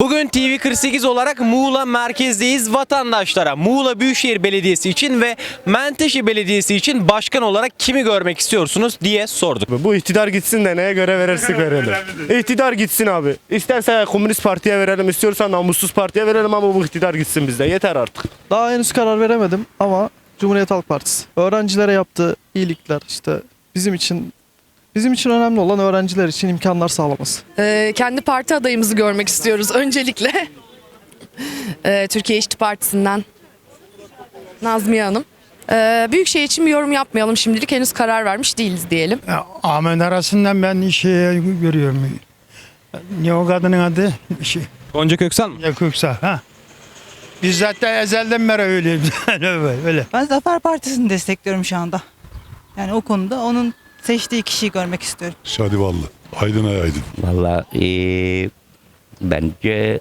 Bugün TV48 olarak Muğla merkezdeyiz. Vatandaşlara Muğla Büyükşehir Belediyesi için ve Menteşe Belediyesi için başkan olarak kimi görmek istiyorsunuz diye sorduk. Bu iktidar gitsin de neye göre verirsek verelim. İktidar gitsin abi. İsterse Komünist Parti'ye verelim, istiyorsan namussuz partiye verelim ama bu iktidar gitsin bizde. Yeter artık. Daha henüz karar veremedim ama Cumhuriyet Halk Partisi. Öğrencilere yaptığı iyilikler işte bizim için bizim için önemli olan öğrenciler için imkanlar sağlaması. Ee, kendi parti adayımızı görmek istiyoruz öncelikle. Ee, Türkiye İşçi Partisi'nden Nazmiye Hanım. Ee, Büyükşehir için bir yorum yapmayalım şimdilik henüz karar vermiş değiliz diyelim. Ya, Ahmet arasından ben şey görüyorum. Ne o kadının adı? Şey, Gonca Köksal mı? ya Köksal. Ha. Biz zaten ezelden beri öyleyiz. öyle. öyle. Ben Zafer Partisi'ni destekliyorum şu anda. Yani o konuda onun seçtiği kişiyi görmek istiyorum. Şadivallı. Aydın Ay Aydın. Valla eee, bence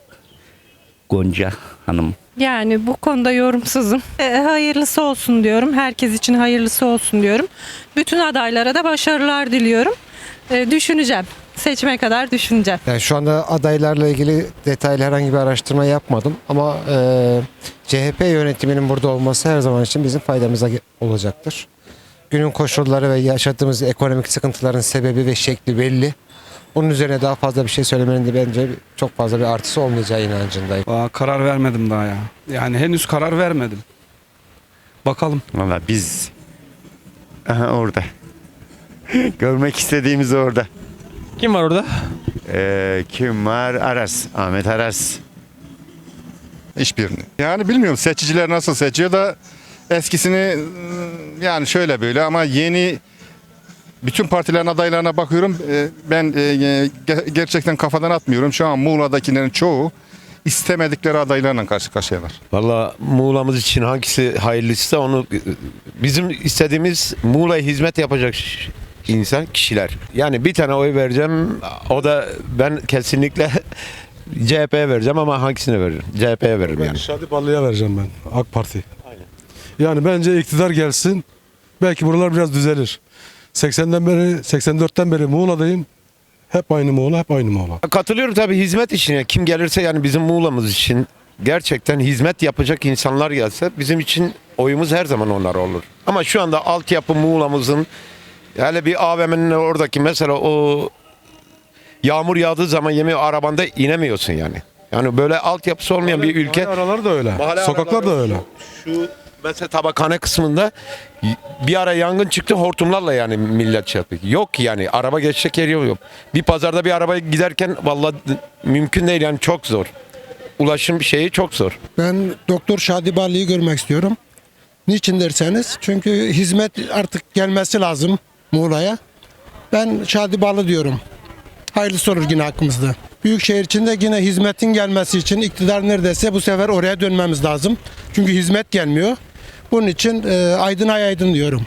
Gonca Hanım. Yani bu konuda yorumsuzum. E, hayırlısı olsun diyorum. Herkes için hayırlısı olsun diyorum. Bütün adaylara da başarılar diliyorum. E, düşüneceğim. Seçime kadar düşüneceğim. Yani şu anda adaylarla ilgili detaylı herhangi bir araştırma yapmadım ama e, CHP yönetiminin burada olması her zaman için bizim faydamıza ge- olacaktır. Günün koşulları ve yaşadığımız ekonomik sıkıntıların sebebi ve şekli belli. Onun üzerine daha fazla bir şey söylemenin de bence çok fazla bir artısı olmayacağı inancındayım. Aa, karar vermedim daha ya. Yani henüz karar vermedim. Bakalım. Valla biz Aha, orada. Görmek istediğimiz orada. Kim var orada? Ee, kim var? Aras. Ahmet Aras. Hiçbirini. Yani bilmiyorum seçiciler nasıl seçiyor da eskisini yani şöyle böyle ama yeni bütün partilerin adaylarına bakıyorum. Ee, Ben e, ge- gerçekten kafadan atmıyorum. Şu an Muğla'dakilerin çoğu istemedikleri adaylarla karşı karşıyalar. Valla Muğla'mız için hangisi hayırlısı onu bizim istediğimiz Muğla'ya hizmet yapacak insan kişiler. Yani bir tane oy vereceğim o da ben kesinlikle CHP'ye vereceğim ama hangisine veririm? CHP'ye veririm yani. Şadi Ballı'ya vereceğim ben. AK Parti. Yani bence iktidar gelsin. Belki buralar biraz düzelir. 80'den beri, 84'ten beri Muğla'dayım. Hep aynı Muğla, hep aynı Muğla. Katılıyorum tabii hizmet işine. Kim gelirse yani bizim Muğla'mız için gerçekten hizmet yapacak insanlar gelse bizim için oyumuz her zaman onlar olur. Ama şu anda altyapı Muğla'mızın hele bir AVM'nin oradaki mesela o yağmur yağdığı zaman yemi arabanda inemiyorsun yani. Yani böyle altyapısı olmayan bir ülke. Mahalle araları da öyle. Mahalle Sokaklar da öyle. Şu mesela tabakhane kısmında bir ara yangın çıktı hortumlarla yani millet şey. Yok yani araba geçecek yeri yok. Bir pazarda bir araba giderken vallahi mümkün değil yani çok zor. Ulaşım şeyi çok zor. Ben Doktor Şadi Ballı'yı görmek istiyorum. Niçin derseniz çünkü hizmet artık gelmesi lazım Muğla'ya. Ben Şadi Ballı diyorum. Hayırlısı olur yine hakkımızda. Büyükşehir içinde yine hizmetin gelmesi için iktidar neredeyse bu sefer oraya dönmemiz lazım. Çünkü hizmet gelmiyor. Bunun için e, aydın ay aydın diyorum.